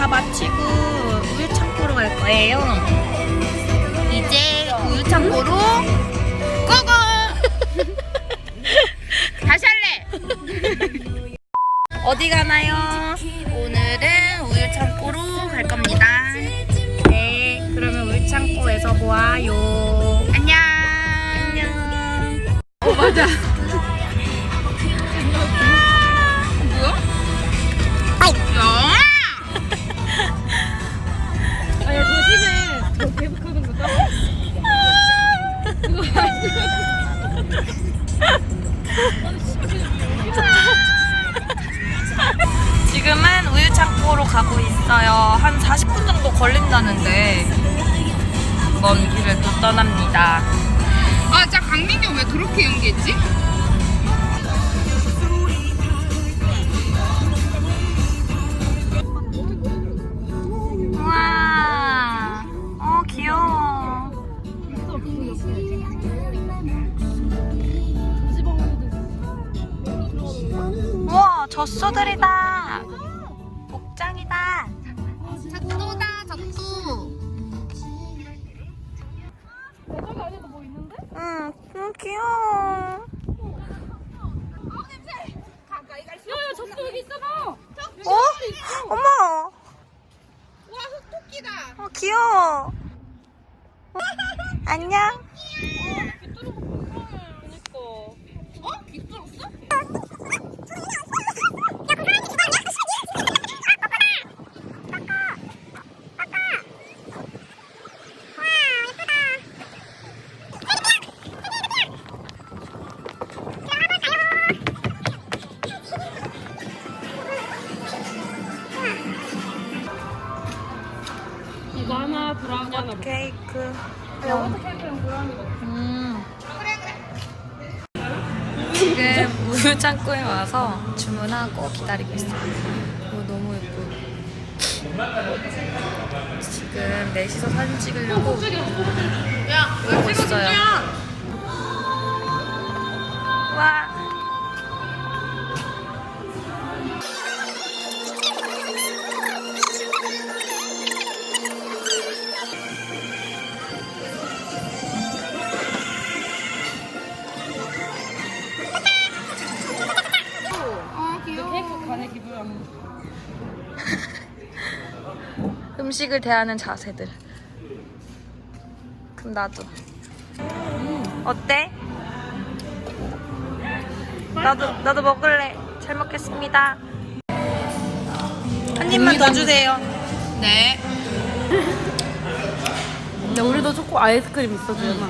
다 마치고 우유 창고로 갈 거예요. 이제 우유 창고로 고고! 다시 할래! 어디 가나요? 오늘은 우유 창고로 갈 겁니다. 네, 그러면 우유 창고에서 보아요. 지금은 우유 창고로 가고 있어요. 한 40분 정도 걸린다는데 먼 길을 또 떠납니다. 아, 자 강민경 왜 그렇게 연기했지? 우와, 어 귀여워. 우와, 젖소들이다. 복장이다. 잣도다, 잣도. 응, 응 귀여워. 야야 접수 여기 있어봐. 어? 어머, 와, 흑토끼다. 어 귀여워. 어? 안녕. 케이크. 브라우니 먹. 음. 지금 우유 창고에 와서 주문하고 기다리고 있어요. 오, 너무 예뻐. 지금 넷이서 사진 찍으려고 야, 하고 있어요. 음식을 대하는 자세들. 그럼 나도. 어때? 나도 나도 먹을래. 잘 먹겠습니다. 한 입만 더 주세요. 네. 근데 우리도 초코 아이스크림 있어 주잖아.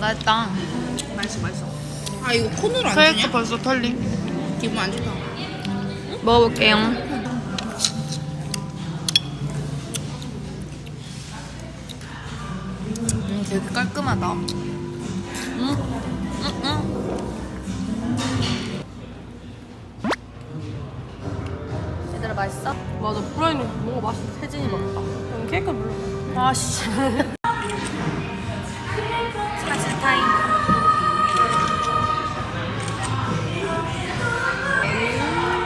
맛있다. 맛있어, 맛있어. 아, 이거 콘으로 안 주냐? 벌써 털림. 기분 안 좋다. 먹어볼게요. 되게 깔끔하다. 음, 음, 음. 얘들아 맛있어? 맞아 브라우니 뭔가 맛있어. 세진이 먹다. 그럼 케이크 물론. 아씨. 사진 타임.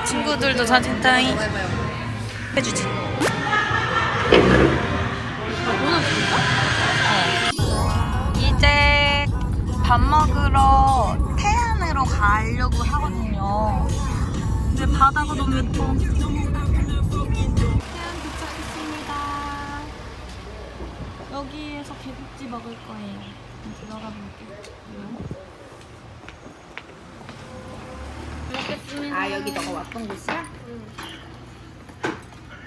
친구들도 사진 타임 해주지. 밥 먹으러 태안으로 가려고 하거든요. 근데 바다가 너무 예뻐. 태안 도착했습니다. 여기에서 개국지 먹을 거예요. 들어가 볼게요. 먹겠습니다. 아, 여기 너가 왔던 곳이야?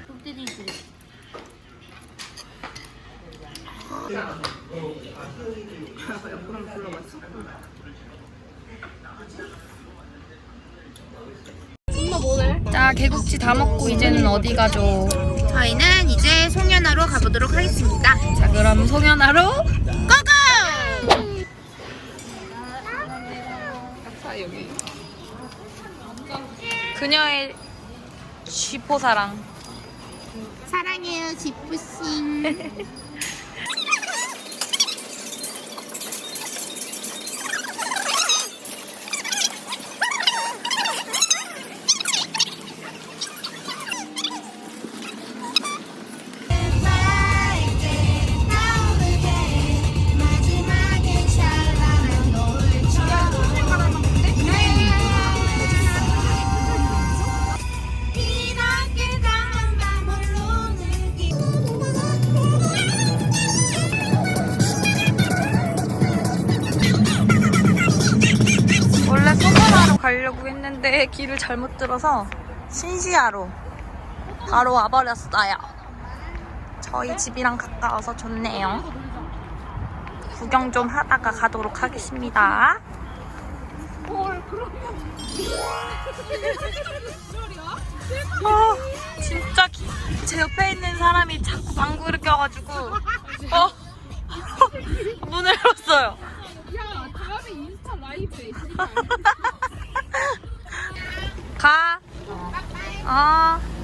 흑디디 지. 그럼 불러봤어? 자, 개국지 다 먹고 이제는 어디 가죠? 저희는 이제 송연화로 가보도록 하겠습니다. 자, 그럼 송연하로 고고! 그녀의 쥐포 사랑. 사랑해요, 지푸싱. 근데 길을 잘못 들어서 신시아로 바로 와버렸어요. 저희 집이랑 가까워서 좋네요. 구경 좀 하다가 가도록 하겠습니다. 어, 진짜 기- 제 옆에 있는 사람이 자꾸 방구를 껴가지고 어 문을 열었어요. 야, 다음에 인스타 라이브에. 가. 아.